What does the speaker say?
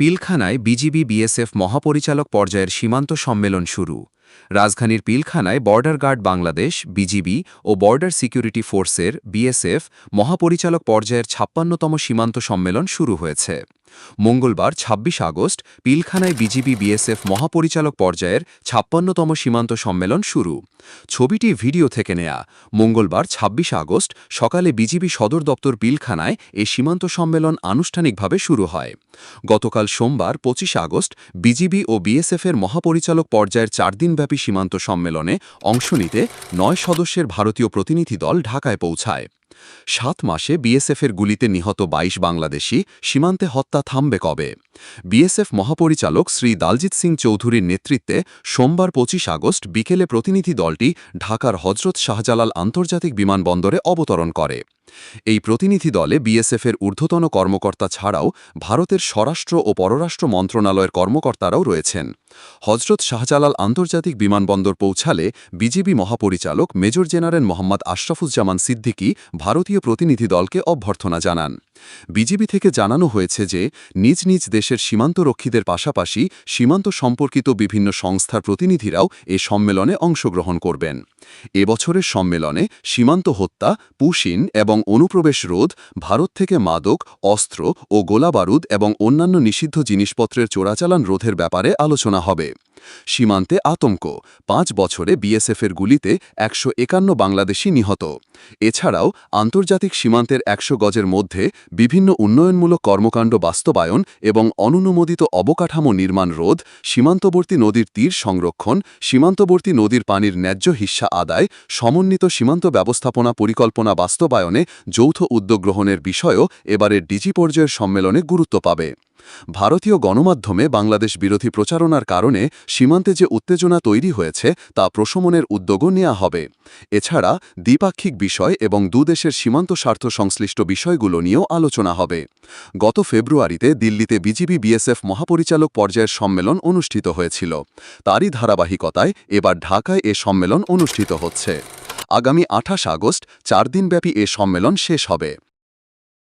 পিলখানায় BGB BSF মহাপরিচালক পর্যায়ের সীমান্ত সম্মেলন শুরু। রাজধানীর পিলখানায় বর্ডার গার্ড বাংলাদেশ, বিজিবি ও বর্ডার সিকিউরিটি ফোর্সের বিএসএফ মহাপরিচালক পর্যায়ের ছাপ্পান্নতম সীমান্ত সম্মেলন শুরু হয়েছে। মঙ্গলবার ২৬ আগস্ট পিলখানায় বিজিবি বিএসএফ মহাপরিচালক পর্যায়ের ছাপ্পান্নতম সীমান্ত সম্মেলন শুরু। ছবিটি ভিডিও থেকে নেয়া। মঙ্গলবার ২৬ আগস্ট সকালে বিজিবি সদর দপ্তর পিলখানায় এই সীমান্ত সম্মেলন আনুষ্ঠানিকভাবে শুরু হয়। গতকাল সোমবার ২৫ আগস্ট বিজিবি ও বিএসএফের মহাপরিচালক পর্যায়ের চার দিনব্যাপী সীমান্ত সম্মেলনে অংশ নিতে নয় সদস্যের ভারতীয় প্রতিনিধি দল ঢাকায় পৌঁছায়। সাত মাসে বিএসএফের গুলিতে নিহত ২২ বাংলাদেশি, সীমান্তে হত্যা থামবে কবে? বিএসএফ মহাপরিচালক শ্রী দালজিৎ সিং চৌধুরীর নেতৃত্বে সোমবার ২৫ আগস্ট বিকেলে প্রতিনিধি দলটি ঢাকার হজরত শাহজালাল আন্তর্জাতিক বিমানবন্দরে অবতরণ করে। এই প্রতিনিধি দলে বিএসএফের ঊর্ধ্বতন কর্মকর্তা ছাড়াও ভারতের স্বরাষ্ট্র ও পররাষ্ট্র মন্ত্রণালয়ের কর্মকর্তারাও রয়েছেন। হজরত শাহজালাল আন্তর্জাতিক বিমানবন্দর পৌঁছালে বিজিবি মহাপরিচালক মেজর জেনারেল মোহাম্মদ আশরাফুজ্জামান সিদ্দিকী ভারতীয় প্রতিনিধি দলকে অভ্যর্থনা জানান। বিজিবি থেকে জানানো হয়েছে যে, নিজ নিজ দেশের সীমান্তরক্ষীদের পাশাপাশি সীমান্ত সম্পর্কিত বিভিন্ন সংস্থার প্রতিনিধিরাও এ সম্মেলনে অংশগ্রহণ করবেন। এবছরের সম্মেলনে সীমান্ত হত্যা, পুশিন এবং অনুপ্রবেশ রোধ, ভারত থেকে মাদক, অস্ত্র ও গোলাবারুদ এবং অন্যান্য নিষিদ্ধ জিনিসপত্রের চোরাচালান রোধের ব্যাপারে আলোচনা হবে। সীমান্তে আতঙ্ক। পাঁচ বছরে বিএসএফের গুলিতে একশো একান্ন বাংলাদেশি নিহত। এছাড়াও আন্তর্জাতিক সীমান্তের একশো গজের মধ্যে বিভিন্ন উন্নয়নমূলক কর্মকাণ্ড বাস্তবায়ন এবং অনুমোদিত অবকাঠামো নির্মাণ রোধ, সীমান্তবর্তী নদীর তীর সংরক্ষণ, সীমান্তবর্তী নদীর পানির ন্যায্য হিস্সা আদায়, সমন্বিত সীমান্ত ব্যবস্থাপনা পরিকল্পনা বাস্তবায়নে যৌথ উদ্যোগ গ্রহণের বিষয়ও এবারের ডিজি পর্যায়ের সম্মেলনে গুরুত্ব পাবে। ভারতীয় গণমাধ্যমে বাংলাদেশ বিরোধী প্রচারণার কারণে সীমান্তে যে উত্তেজনা তৈরি হয়েছে, তা প্রশমনের উদ্যোগও নেওয়া হবে। এছাড়া দ্বিপাক্ষিক বিষয় এবং দুদেশের সীমান্ত স্বার্থ সংশ্লিষ্ট বিষয়গুলো নিয়েও আলোচনা হবে। গত ফেব্রুয়ারিতে দিল্লিতে বিজিবি বিএসএফ মহাপরিচালক পর্যায়ের সম্মেলন অনুষ্ঠিত হয়েছিল। তারই ধারাবাহিকতায় এবার ঢাকায় এ সম্মেলন অনুষ্ঠিত হচ্ছে। আগামী আঠাশ আগস্ট চার দিনব্যাপী এ সম্মেলন শেষ হবে।